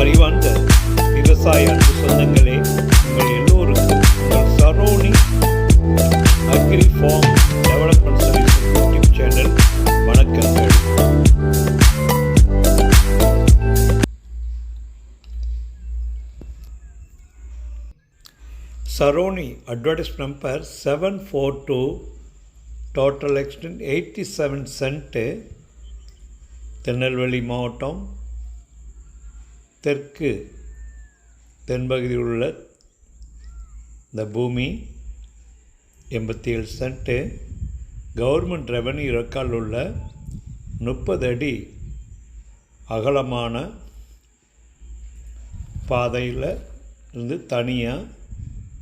அறிவார்ந்த விவசாய அன்பு சொந்தங்களே உங்கள் எல்லோருக்கும் உங்கள் Saroni agri farm development service YouTube channel வணக்கங்கள். Saroni advertise number seven four two total extent eighty seven cent Tirunelveli மாவட்டம் தெற்கு தென்பகுதியில் உள்ள இந்த பூமி எண்பத்தி ஏழு சென்ட்டு கவர்மெண்ட் ரெவன்யூ ரெக்கார்டில் உள்ள முப்பது அடி அகலமான பாதையில் இருந்து தனியாக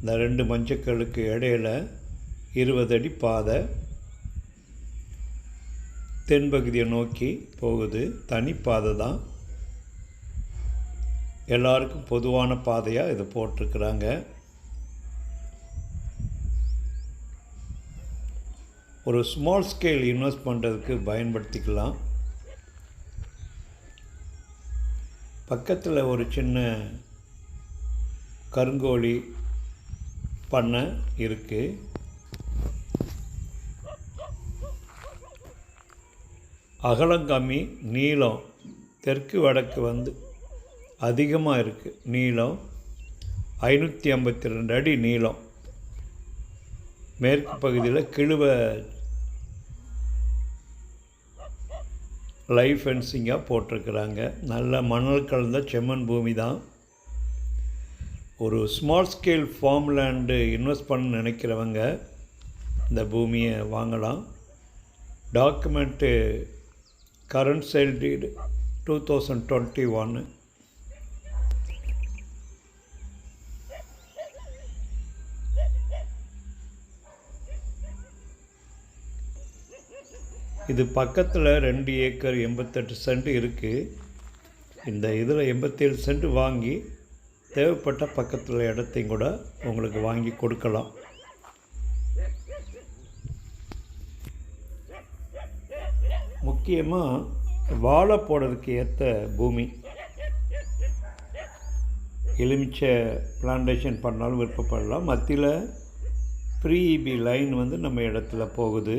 இந்த ரெண்டு மஞ்சக்களுக்கு இடையில இருபது அடி பாதை தென்பகுதியை நோக்கி போகுது. தனிப்பாதை தான். எல்லாருக்கும் பொதுவான பாதையாக இதை போட்டிருக்கிறாங்க. ஒரு ஸ்மால் ஸ்கேல் இன்வெஸ்ட் பண்ணுறதுக்கு பயன்படுத்திக்கலாம். பக்கத்தில் ஒரு சின்ன கருங்கோழி பண்ணை இருக்குது அகலங்கம்மி நீளம் தெற்கு வடக்கு வந்து அதிகமாக இருக்குது நீளம் ஐநூற்றி ஐம்பத்தி ரெண்டு அடி நீளம். மேற்கு பகுதியில் கிழுவ லைஃப் ஃபென்சிங்காக போட்டிருக்கிறாங்க. நல்ல மணல் கலந்த செம்மண் பூமி தான். ஒரு small scale farm land invest பண்ண நினைக்கிறவங்க இந்த பூமியை வாங்கலாம். Document current sale deed two thousand twenty ஒன்று இது பக்கத்தில் ரெண்டு ஏக்கர் எண்பத்தெட்டு சென்ட் இருக்குது இந்த இதில் எண்பத்தேழு சென்ட் வாங்கி தேவைப்பட்ட பக்கத்தில் இடத்தையும் கூட உங்களுக்கு வாங்கி கொடுக்கலாம். முக்கியமாக வாழை போடுறதுக்கு ஏற்ற பூமி. எலுமிச்சை பிளான்டேஷன் பண்ணாலும் விருப்பப்படலாம். மத்தியில் ப்ரீ இபி லைன் வந்து நம்ம இடத்துல போகுது.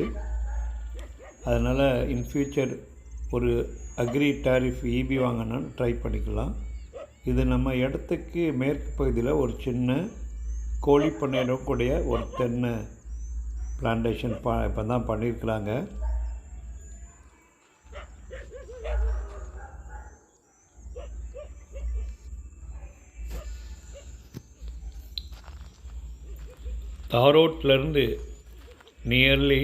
அதனால் இன் ஃப்யூச்சர் ஒரு அக்ரி டாரிஃப் இபி வாங்கினான்னு ட்ரை பண்ணிக்கலாம். இது நம்ம இடத்துக்கு மேற்கு பகுதியில் ஒரு சின்ன கோழி பண்ணையிடம் கூடிய ஒரு தென்னை பிளான்டேஷன் பா இப்போ தான் பண்ணியிருக்கிறாங்க. தாரோட்லேருந்து nearly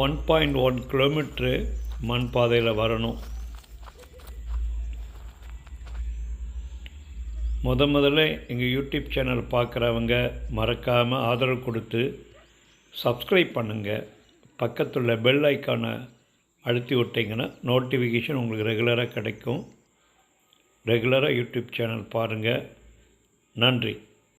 one point one kilometre மண் பாதையில் வரணும். முத முதல்ல எங்கள் யூடியூப் சேனல் பார்க்குறவங்க மறக்காமல் ஆதரவு கொடுத்து சப்ஸ்கிரைப் பண்ணுங்கள் பக்கத்துள்ள பெல் ஐக்கானை அழுத்தி விட்டிங்கன்னா நோட்டிஃபிகேஷன் உங்களுக்கு ரெகுலராக கிடைக்கும். ரெகுலராக யூடியூப் சேனல் பாருங்கள் நன்றி.